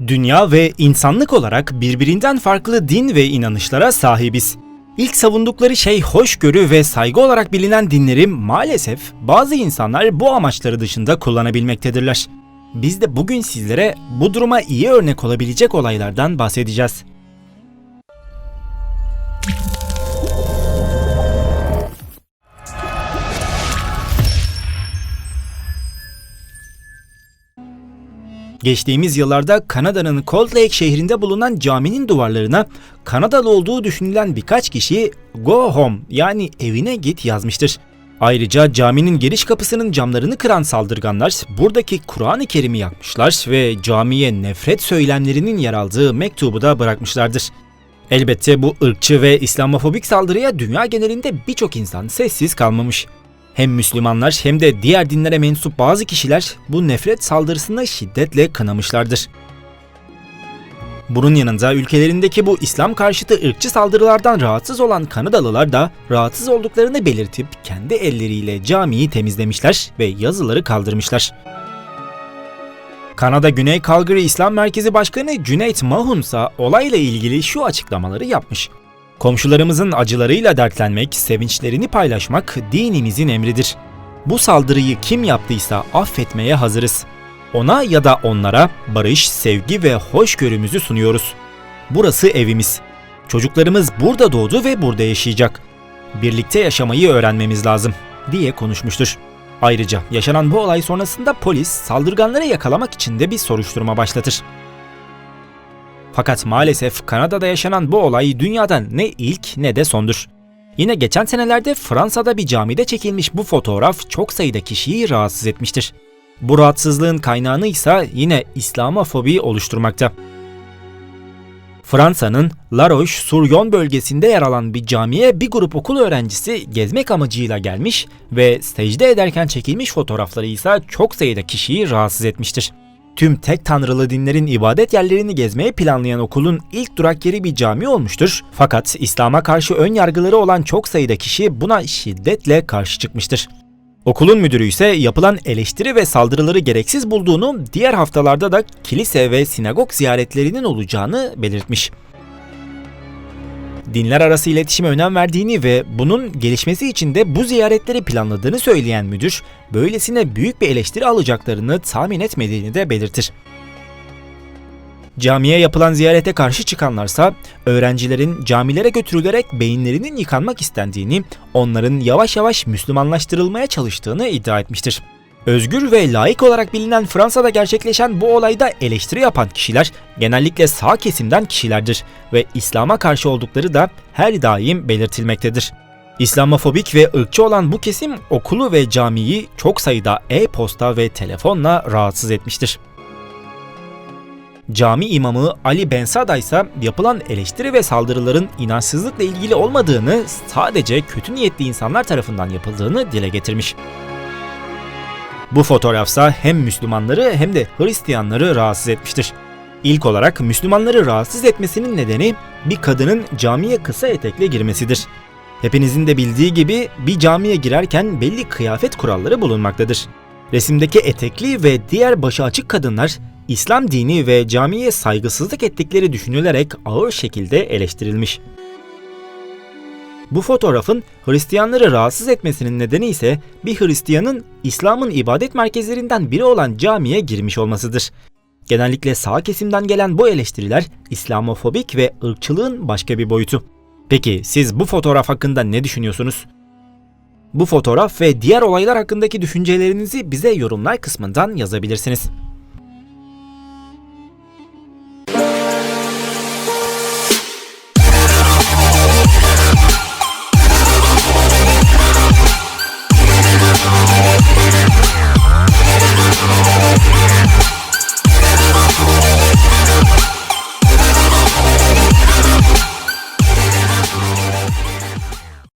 Dünya ve insanlık olarak birbirinden farklı din ve inanışlara sahibiz. İlk savundukları şey hoşgörü ve saygı olarak bilinen dinleri maalesef bazı insanlar bu amaçları dışında kullanabilmektedirler. Biz de bugün sizlere bu duruma iyi örnek olabilecek olaylardan bahsedeceğiz. Geçtiğimiz yıllarda Kanada'nın Cold Lake şehrinde bulunan caminin duvarlarına Kanadalı olduğu düşünülen birkaç kişi Go Home yani evine git yazmıştır. Ayrıca caminin giriş kapısının camlarını kıran saldırganlar buradaki Kur'an-ı Kerim'i yakmışlar ve camiye nefret söylemlerinin yer aldığı mektubu da bırakmışlardır. Elbette bu ırkçı ve İslamofobik saldırıya dünya genelinde birçok insan sessiz kalmamış. Hem Müslümanlar hem de diğer dinlere mensup bazı kişiler bu nefret saldırısını şiddetle kınamışlardır. Bunun yanında ülkelerindeki bu İslam karşıtı ırkçı saldırılardan rahatsız olan Kanadalılar da rahatsız olduklarını belirtip kendi elleriyle camiyi temizlemişler ve yazıları kaldırmışlar. Kanada Güney Calgary İslam Merkezi Başkanı Cüneyt Mahun ise olayla ilgili şu açıklamaları yapmış. Komşularımızın acılarıyla dertlenmek, sevinçlerini paylaşmak dinimizin emridir. Bu saldırıyı kim yaptıysa affetmeye hazırız. Ona ya da onlara barış, sevgi ve hoşgörümüzü sunuyoruz. Burası evimiz. Çocuklarımız burada doğdu ve burada yaşayacak. Birlikte yaşamayı öğrenmemiz lazım diye konuşmuştur. Ayrıca yaşanan bu olay sonrasında polis saldırganları yakalamak için de bir soruşturma başlatır. Fakat maalesef Kanada'da yaşanan bu olay dünyada ne ilk ne de sondur. Yine geçen senelerde Fransa'da bir camide çekilmiş bu fotoğraf çok sayıda kişiyi rahatsız etmiştir. Bu rahatsızlığın kaynağını ise yine İslamofobi oluşturmakta. Fransa'nın La Roche-sur-Yon bölgesinde yer alan bir camiye bir grup okul öğrencisi gezmek amacıyla gelmiş ve secde ederken çekilmiş fotoğrafları ise çok sayıda kişiyi rahatsız etmiştir. Tüm tek tanrılı dinlerin ibadet yerlerini gezmeye planlayan okulun ilk durak yeri bir cami olmuştur. Fakat İslam'a karşı ön yargıları olan çok sayıda kişi buna şiddetle karşı çıkmıştır. Okulun müdürü ise yapılan eleştiri ve saldırıları gereksiz bulduğunu, diğer haftalarda da kilise ve sinagog ziyaretlerinin olacağını belirtmiş. Dinler arası iletişime önem verdiğini ve bunun gelişmesi için de bu ziyaretleri planladığını söyleyen müdür, böylesine büyük bir eleştiri alacaklarını tahmin etmediğini de belirtir. Camiye yapılan ziyarete karşı çıkanlarsa öğrencilerin camilere götürülerek beyinlerinin yıkanmak istendiğini, onların yavaş yavaş Müslümanlaştırılmaya çalıştığını iddia etmiştir. Özgür ve laik olarak bilinen Fransa'da gerçekleşen bu olayda eleştiri yapan kişiler genellikle sağ kesimden kişilerdir ve İslam'a karşı oldukları da her daim belirtilmektedir. İslamofobik ve ırkçı olan bu kesim okulu ve camiyi çok sayıda e-posta ve telefonla rahatsız etmiştir. Cami imamı Ali Bensada ise yapılan eleştiri ve saldırıların inançsızlıkla ilgili olmadığını, sadece kötü niyetli insanlar tarafından yapıldığını dile getirmiş. Bu fotoğrafsa hem Müslümanları hem de Hristiyanları rahatsız etmiştir. İlk olarak Müslümanları rahatsız etmesinin nedeni bir kadının camiye kısa etekle girmesidir. Hepinizin de bildiği gibi bir camiye girerken belli kıyafet kuralları bulunmaktadır. Resimdeki etekli ve diğer başı açık kadınlar İslam dini ve camiye saygısızlık ettikleri düşünülerek ağır şekilde eleştirilmiş. Bu fotoğrafın Hristiyanları rahatsız etmesinin nedeni ise bir Hristiyanın İslam'ın ibadet merkezlerinden biri olan camiye girmiş olmasıdır. Genellikle sağ kesimden gelen bu eleştiriler İslamofobik ve ırkçılığın başka bir boyutu. Peki siz bu fotoğraf hakkında ne düşünüyorsunuz? Bu fotoğraf ve diğer olaylar hakkındaki düşüncelerinizi bize yorumlar kısmından yazabilirsiniz.